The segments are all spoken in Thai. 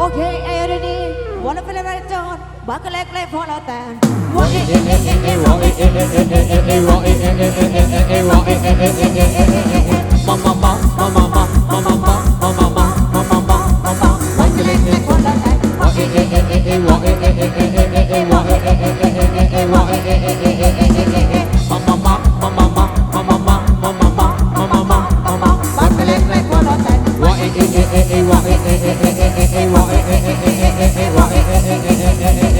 โอเคเอเรดีวันละเป็นอะไรจอนบักเล็กเล็กพอเราแต่วันเอเอเอเอเอวอเอเอเอเอเอเอเอวอเอเอเอเอเอเอเอวอเอเอเอเอเอเอเอเอมามามามามามามามามามามามามามามามาวันเล็กเล็กพอเราแต่วอเอเอเอเอเอวอเอเอเอเอเอเอเอวอเอเอเอเอเอเอเอวอเอเอเอเอเอเอเอเอ yeah.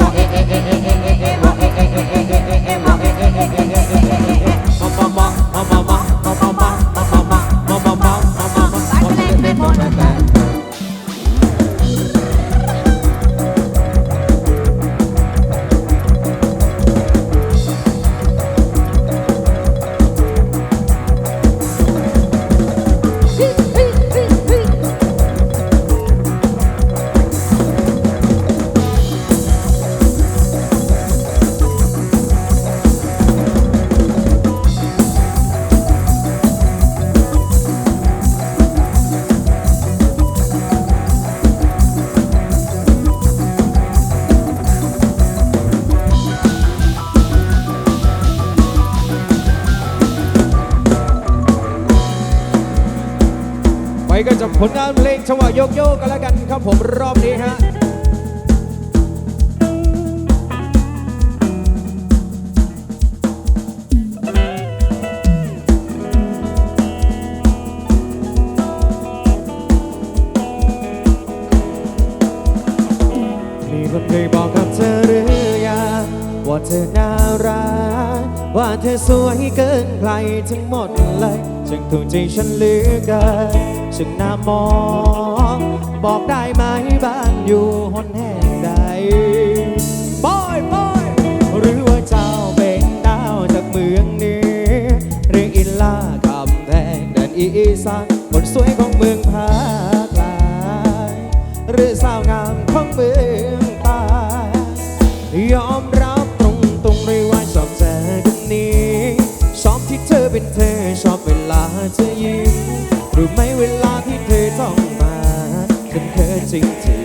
ว่าเธอสวยเกินใครทั้งหมดเลยช่างถูกใจฉันเหลือเกินช่างน่ามอง บอกได้ไหมบ้านอยู่หนแห่งใดบอยบอยหรือว่าเจ้าเป็นดาวจากเมืองนี้หรืออินลากำแพงแดนอีสานคนสวยของเมืองภาคกลางหรือสาวงาม เวลาเธอยิ้มรือไหมเวลาที่เธอต้องมาฉันเขินจริงที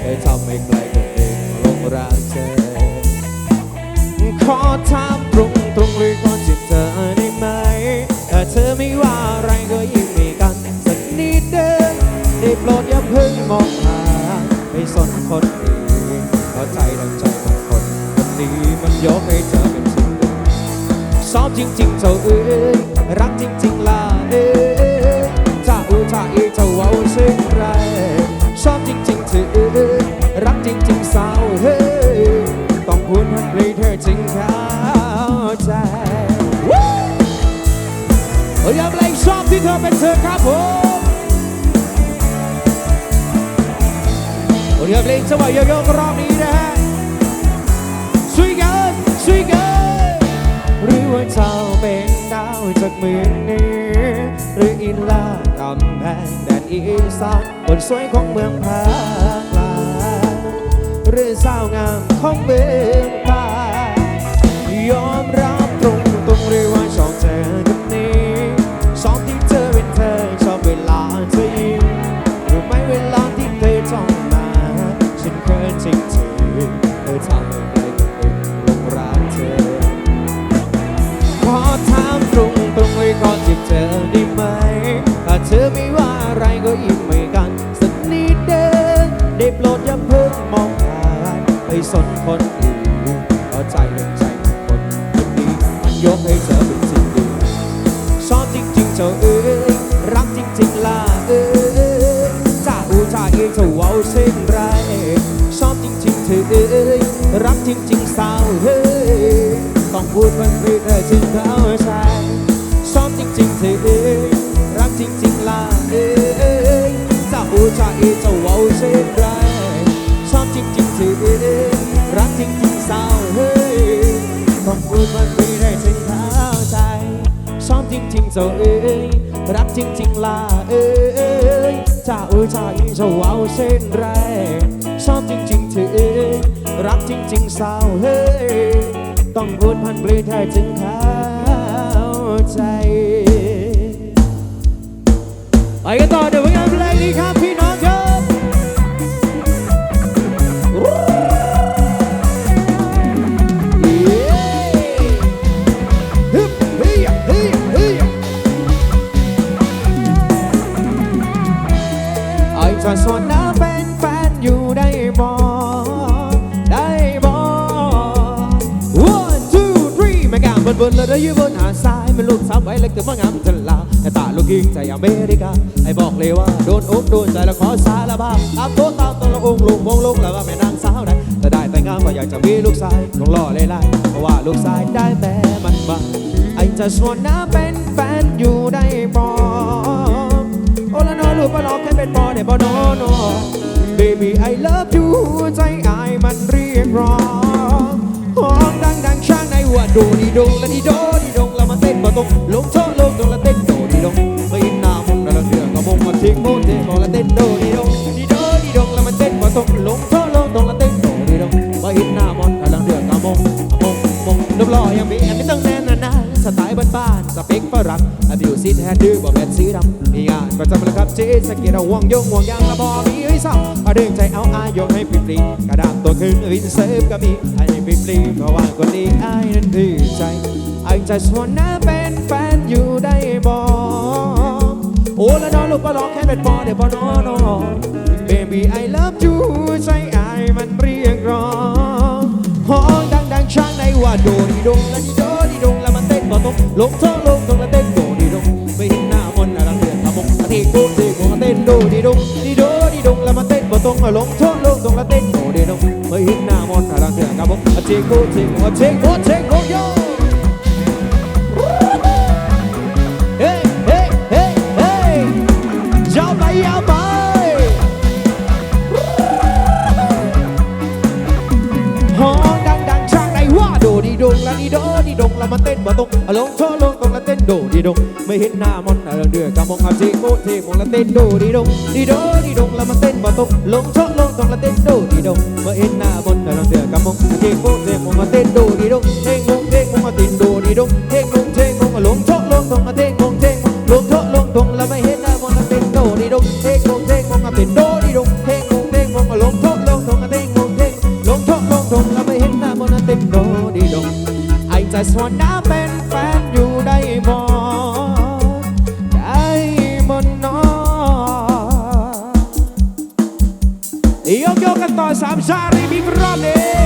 เธอทำให้ใครคนหนึ่งลงรักเธอ ขอถามตรงตรงเลยก่อนจีบเธอได้ไหมถ้าเธอไม่ว่าอะไรก็ยิ้มให้กันสักนิดเดิมได้โปรดอย่าเพิ่งมองหาไม่สนคนอื่นเพราะใจทั้งใจของคนคนนี้มันยกให้เธอเป็นสิ่งหนึ่งชอบจริงๆเจ้าเอ้ย รักจริงๆล่ะเอ๊ะถ้าอูถ้าอีถ้าว่าชื่อใครชอบจริงๆเธอรักจริงๆสาวเฮ้ต้องพูดให้เธอจริงเข้าใจอย่าเพลยชอบที่เธอเป็นเธอครับผมเรือเพลยสมัยโยโย่รอบนี้นะฮะสวยเกินสวยเกินหรือว่าเจ้าเป็น กเมืองนี้หรืออินลากำแพงแดนอีสานบนสวยของเมืองภาคกลางหรือสาวงามของเมืองใต้ยอมรับ ยิ้มให้กันสักนิดเดินได้โปรดอย่าเพิ่งมองผ่านไปสนคนอื่นเพราะใจเล็กใจคนคนนี้มันยกให้เธอเป็นสิ่งดีชอบจริงๆเจ้าเอ้ยรักจริงๆล่ะเอ้ยจ้าอูจ้าเอ้ยเจ้าว้าเช่นไรชอบจริงๆเธอเอ้ยรักจริงๆสาวเฮ้ยต้องพูดมันไม่ได้จึงเข้าใจ ริงๆเจ้าเอ้ยรักจริงๆล่ะเอ้ยจ้าเอ้ยจ้าอีเจ้าเอาเช่นไรชอบจริงๆเธอเอ้ยรักจริงๆสาวเฮ้ยต้องพูดพันเปลี่ยนให้ถึงเข้าใจไปกันต่อเดี๋ยวผลงานเพลงนี้ครับพี่น้อง จะสวนน้ำเป็นแฟนอยู่ได้บ่ได้บ่ one two three แม่งามบนบนแล้วได้ยืนบนหาดทรายมันลูกสาวไว้เล็กแต่ว่างามทะลาแต่ตาลูกยิงใจอเมริกาไอ้บอกเลยว่าโดนอกโดนใจแล้วขอสารภาพตามตัวตามตัวละองค์ลุงวงลุงแล้วว่าแม่นางสาวได้แต่ได้แต่งงานก็อยากจะมีลูกชายคงหล่อเลยล่เพราะว่าลูกชายได้แม่มันบ้าไอ้จะชวนน้าเป็นแฟนอยู่ได้บ่ อ้ละนอลูกปลอกแค่เป็นบอได้บ่นอนอ Baby I love you ใจอายมันเรียกร้องห้องดังดังช่างในว่าโดดีดงและดีโดดีดงแล้วมาเต้นบ่ตรงลงโชว์ลงตรงและเต้นโดดีดงไม่อินหน้ามุมแล้วเดือดก็มุมมาทิ้งโมเทบอกและเต้นโดดีดงดีโดดีดงแล้วมาเต้นบ่ตรงลงโชว์ลงตรงและเต้นโดดีดงไม่อินหน้ามนแล้วเดือดก็มุมมุมมุมรูปหล่อยังมีแอบไม่ต้องแน่นนานๆสไตล์บ้าน สเปคฝรั่งอบิวซิดแฮนดื้อบ่แม่นสีดำมีงานประจำเลยครับเจ๊สเกิเราห่วงยงห่วงยางละบอมีให้เศร้าเอาเรื่องใจเอาอายยกให้ปริบลีกระดาษตัวขึ้นวินเซิร์ฟก็มีให้ปริบลีเพราะว่าคนดีอายนั้นคือใจไอ้ใจสวนน้าเป็นแฟนอยู่ได้บ่โอ้ละนอนลูกก็ร้องแค่เป็นบอเดี๋ยวบอนอนอ Baby I love you ใจอายมันเรียกร้องห้องดังดังๆช่างในว่าโดดีดงและดี เต้นบ่ตรงลงเธอลงตรงแล้วเต้นโดดีดงไม่เห็นหน้ามนอะไรเดือดตะมงทีกูทีกูเต้นโดดีดงดีโดดีดงแล้วมาเต้นบ่ตรงลงเธอลงตรงแล้วเต้นโดดีดงไม่เห็นหน้ามนอะไรเดือดตะมงทีกูทีกูทีกูทีกูโย แล้วมันเต้นบ่ตรงอะลงโชว์ลงตรงแล้วเต้นโดดีดงไม่เห็นหน้ามอนอะไรเดือดกำมองอาจีโกเทมองแล้วเต้นโดดีดงดีโดดีดงแล้วมันเต้นบ่ตรงลงโชว์ลงตรงแล้วเต้นโดดีดงไม่เห็นหน้ามอนอะไรเดือดกำมองอา สามชารีมิกรอบนี้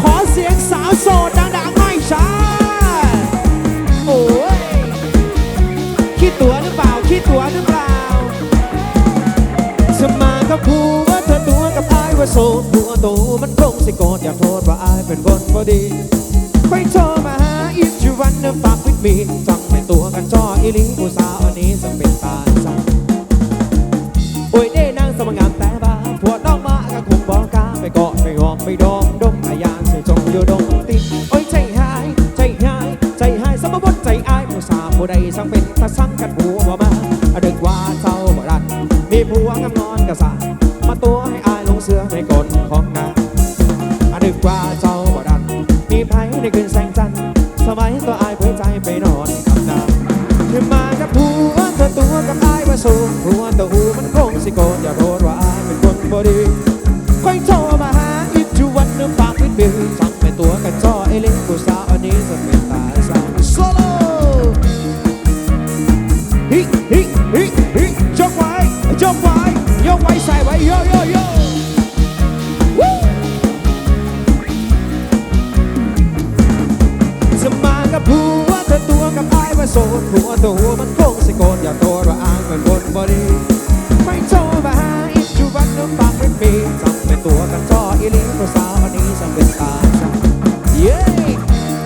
ขอเสียงสาวโสดดังๆหน่อยชาโอ้ยคิดตัวหรือเปล่าคิดตัวหรือเปล่าจะมากับผัวเธอตัวกับอายว่าโสดผัวโตมันคงสิโกรธอย่าโทษว่าอายเป็นคนบ่ดีค่อยโทรมาหา if you wanna fuck with me ฟังเป็นตัวกันจ่ออีลิงผู้สาวอันนี้สังเป็นตาสังโอ้ยเด้ ดอ iling bersama di sambil kaca Yeay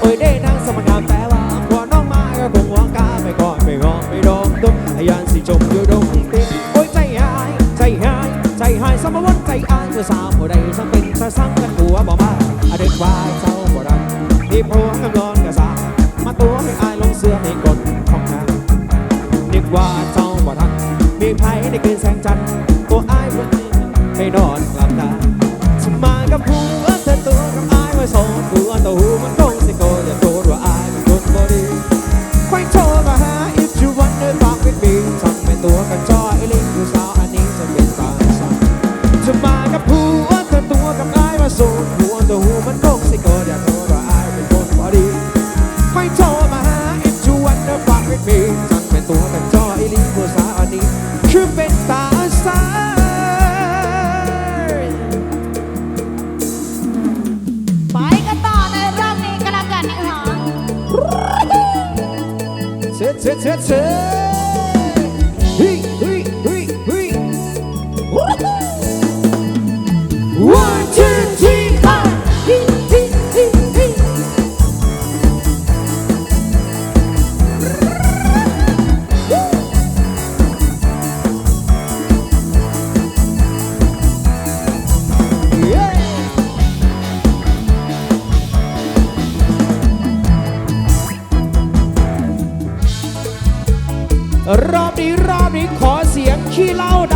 โอ้ยได้นั่งสมกามแปลว่าหัวน้องมาก็คงหังกาไม่ก่อนไปงอไม่ดองดุ๊กยันสิจมอยู่ดงติดโอ้ยใจหายใจหายใจหายสมวันใจอายเมื่สาวผู้ใดสังเป็นสาสังกันหัวบ่มาอเด็กวายเศร้าบ่รักที่พวงกันหลอ ขอเสียงขี้เล่าดั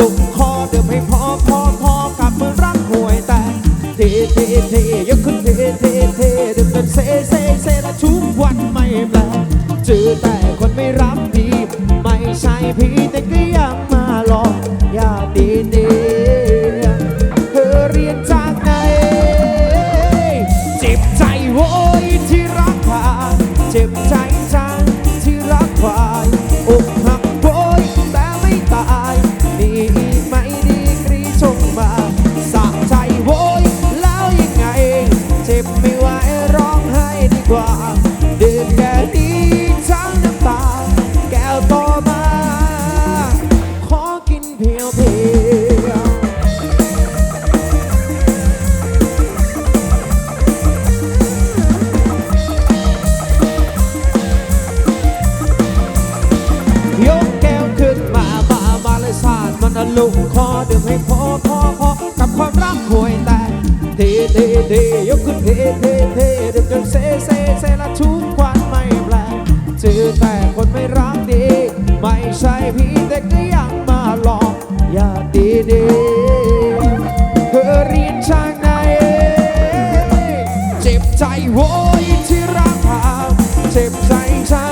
ลุงคอเดิมให้พอพอพอกับมือรักหวยแต่เทเทเทยกขึ้นเทเทเทเดื่มจนเซเซเซและทุกวันไม่แปลเจอแต่คนไม่รับดีไม่ใช่พี่แต่ก็ยัง โวยที่รักพาเจ็บใจฉัน